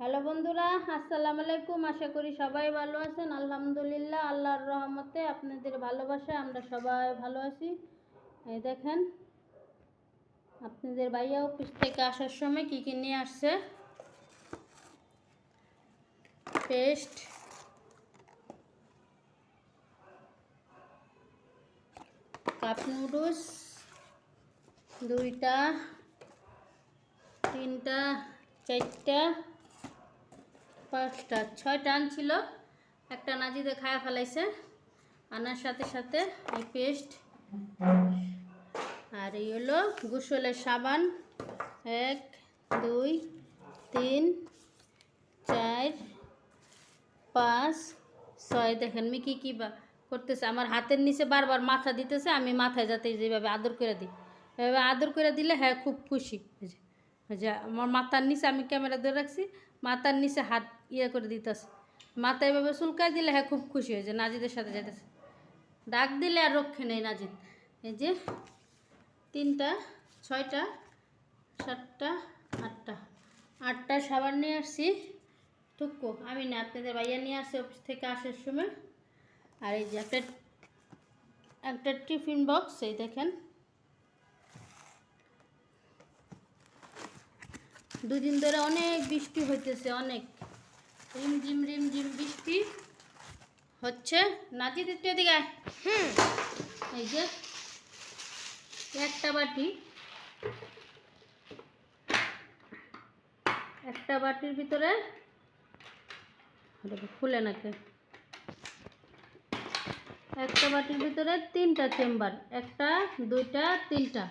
Hello বন্ধুরা, আসসালামু আলাইকুম। আশা করি সবাই ভালো আছেন। আলহামদুলিল্লাহ, আল্লাহর রহমতে আপনাদের ভালোবাসায় আমরা সবাই ভালো আছি। এই দেখেন, আপনাদের ভাইয়া অফিস থেকে আসার সময় কী কী নিয়ে আসছে? পেস্ট। কাপ নুডলস, দুইটা, তিনটা, চারটা। পাঁচটা, ছয়টা আনছিল। একটা নাজিদে খায়া ফেলাইছে। আনার সাথে সাথে এই পেস্ট আর এই হলো গোসলের সাবান। এক, দুই, তিন, চার, পাঁচ, ছয়। দেখেন মি কী কী বা করতেছে। আমার হাতের নিচে বারবার মাথা দিতেছে, আমি মাথায় যাতে যেভাবে আদর করে দিই। এভাবে আদর করে দিলে হ্যাঁ খুব খুশি। যে, আমার মাথার নিচে আমি ক্যামেরা ধরে রাখছি। মাথার নিচে হাত ইয়ে করে দিতেছে। মাথা এভাবে চুলকাই দিলে হ্যাঁ খুব খুশি হয়েছে নাজিদের সাথে যেতেছে ডাক দিলে আর রক্ষে নেই নাজিদ। এই যে তিনটা, ছয়টা, সাতটা, আটটা। আটটা সাবান নিয়ে আসছি। টুকু, আমি না, আপনাদের ভাইয়া নিয়ে আসছে অফিস থেকে আসার সময়। আর এই যে একটা একটা টিফিন বক্স, এই দেখেন। দুদিন ধরে অনেক বৃষ্টি হইতেছে অনেক। রিমঝিম রিমঝিম বৃষ্টি হচ্ছে। নাচি দিতে এদিকে এই যে একটা বাটি। একটা বাটির ভিতরে খুলে নাকি? একটা বাটির ভিতরে তিনটা চেম্বার একটা দুইটা তিনটা।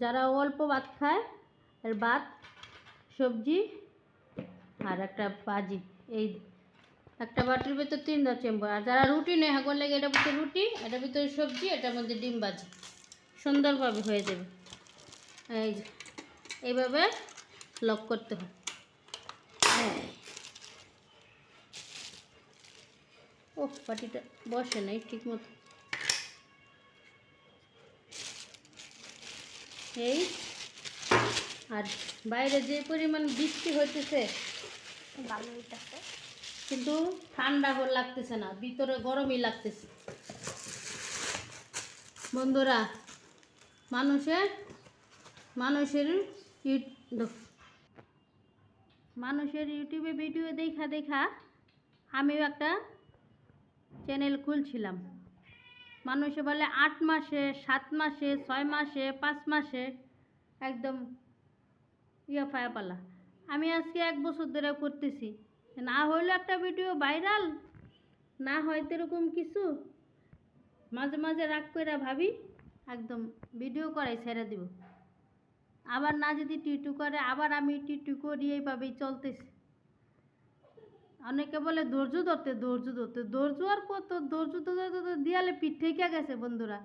যারা অল্প ভাত খায় আর ভাত সবজি আর একটা ভাজি। এই একটা বাটির ভিতরে তিনটা চেম্বার। আর যারা রুটি নেই হাগর লাগে এটার ভিতরে রুটি এটার ভিতরে সবজি, এটার মধ্যে ডিম ভাজি। সুন্দরভাবে হয়ে যাবে। এই যে, এইভাবে লক করতে হয়। ও পাটিটা বসে নাই ঠিক মতো এই আর বাইরে যে পরিমাণ বৃষ্টি হইতেছে ভালো হইতাছে। কিন্তু ঠান্ডা হল লাগতেছে না ভিতরে গরমই লাগতেছে। বন্ধুরা মানুষের মানুষের মানুষের ইউটিউবে ভিডিও দেখা দেখা আমিও একটা চ্যানেল খুলছিলাম। মানুষে বলে আট মাসে সাত মাসে ছয় মাসে পাঁচ মাসে একদম ইয়ে পায়া পালা আমি আজকে এক বছর ধরে করতেছি। না হইল একটা ভিডিও ভাইরাল, না হয়তো এরকম কিছু। মাঝে মাঝে রাগ করে ভাবি, একদম ভিডিও করাই ছেড়ে দিব। আবার না যদি টিটু করে, আবার আমি টিটু করি, এইভাবেই চলতেছি। অনেকে বলে ধৈর্য ধরতে ধৈর্য ধরতে। ধৈর্য আর কত? ধৈর্য ধরতে ধরতে দিয়ালে পিঠ থেকে গেছে বন্ধুরা।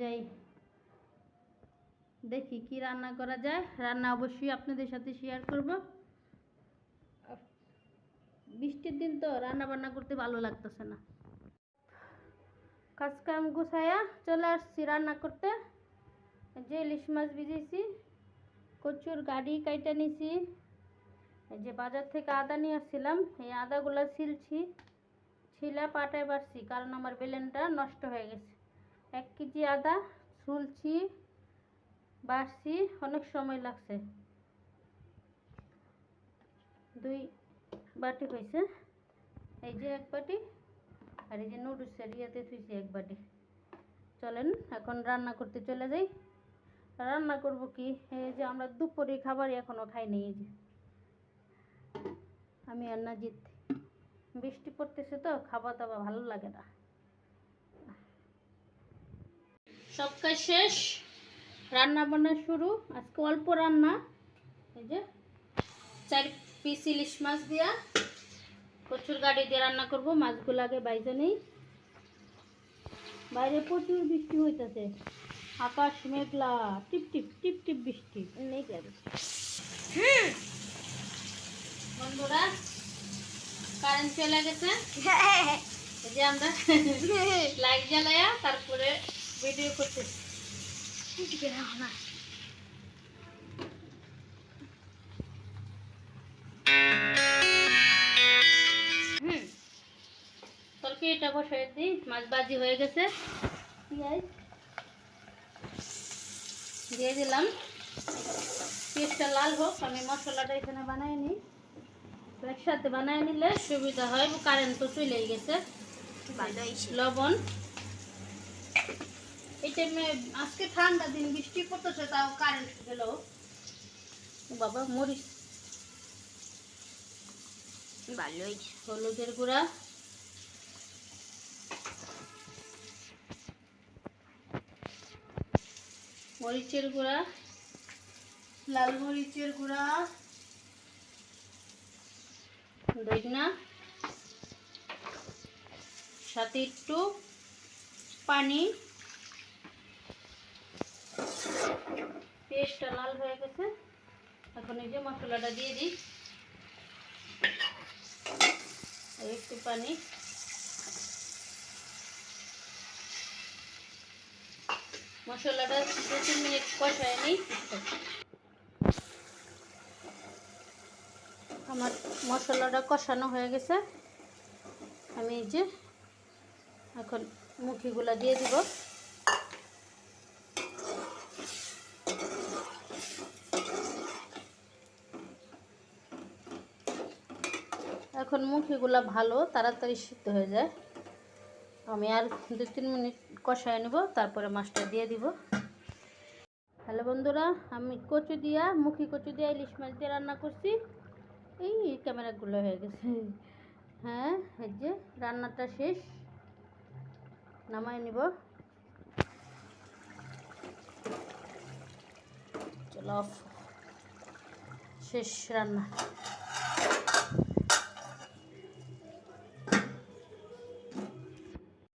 যাই। দেখি কি রান্না করা যায়। রান্না অবশ্যই আপনাদের সাথে শেয়ার করব। বৃষ্টির দিন তো রান্না বান্না করতে ভালো লাগতেছে না। কাজ কাম গুছাইয়া চলে আসছি রান্না করতে। যে ইলিশ মাছ ভিজেছি, কচুর গাড়ি কাইটা নিছি। যে বাজার থেকে আদা নিয়ে আসছিলাম, এই আদাগুলো ছিলছি। ছিলা পাটায় পারছি কারণ আমার বেলেনটা নষ্ট হয়ে গেছে। এক কেজি আদা ছুলছি। বাড়ছি, অনেক সময় লাগছে। দুই বাটি হয়েছে। এই যে এক বাটি, আর এই যে নুডলসের ইয়েতে থুইছি এক বাটি। চলেন, এখন রান্না করতে চলে যাই। রান্না করব কি? এই যে আমরা দুপুরে খাবারই এখনও খাইনি এই যে। আমি আর না জিত বৃষ্টি পড়তেছে তো খাওয়া দাওয়া ভালো লাগে না। সব কাজ শেষ? রান্না বান্না শুরু। আজকে অল্প রান্না। এই যে চার পিস ইলিশ মাছ দিয়া কচুর গাড়ি দিয়ে রান্না করব। মাছগুলো আগে বাইজে নেই। বাইরে প্রচুর বৃষ্টি হইতেছে। আকাশ মেঘলা টিপ টিপ টিপ টিপ বৃষ্টি। নেই যাবে বন্ধুরা কারেন্ট চলে গেছে। এই যে আমরা লাইট জ্বালায়া তারপরে ভিডিও করতেছি। বসাই দিই। মাছ বাজি হয়ে গেছে। দিয়ে দিলাম। পেঁয়াজটা লাল হোক আমি মশলাটা এখানে বানাই নিই। একসাথে বানাই নিলে সুবিধা হয় কারেন্ট তো চলেই গেছে। লবণ। এই আজকে ঠান্ডা দিন, বৃষ্টি পড়তেছে, তাও কারেন্ট গেল। বাবা মরিচ ভালো হয়েছে হলুদের গুঁড়া। মরিচের গুঁড়া। লাল মরিচের গুঁড়া। দইনা সাথে একটু পানি। পেস্টটা লাল হয়ে গেছে। এখন এই যে মশলাটা দিয়ে দিই। একটু পানি। মশলাটা দু তিন মিনিট কষায় নিই। আমার মশলাটা কষানো হয়ে গেছে। আমি এই যে এখন মুখিগুলা দিয়ে দিব। এখন মুখিগুলা ভালো, তাড়াতাড়ি সিদ্ধ হয়ে যায়। আমি আর দু তিন মিনিট কষায় নেব, তারপরে মাছটা দিয়ে দিব। হ্যালো বন্ধুরা, আমি কচু দিয়া, মুখি কচু দিয়া ইলিশ মাছ দিয়ে রান্না করছি। এই ক্যামেরাগুলো হয়ে গেছে। হ্যাঁ এই যে রান্নাটা শেষ। নামাই নিব। চলো, শেষ রান্না।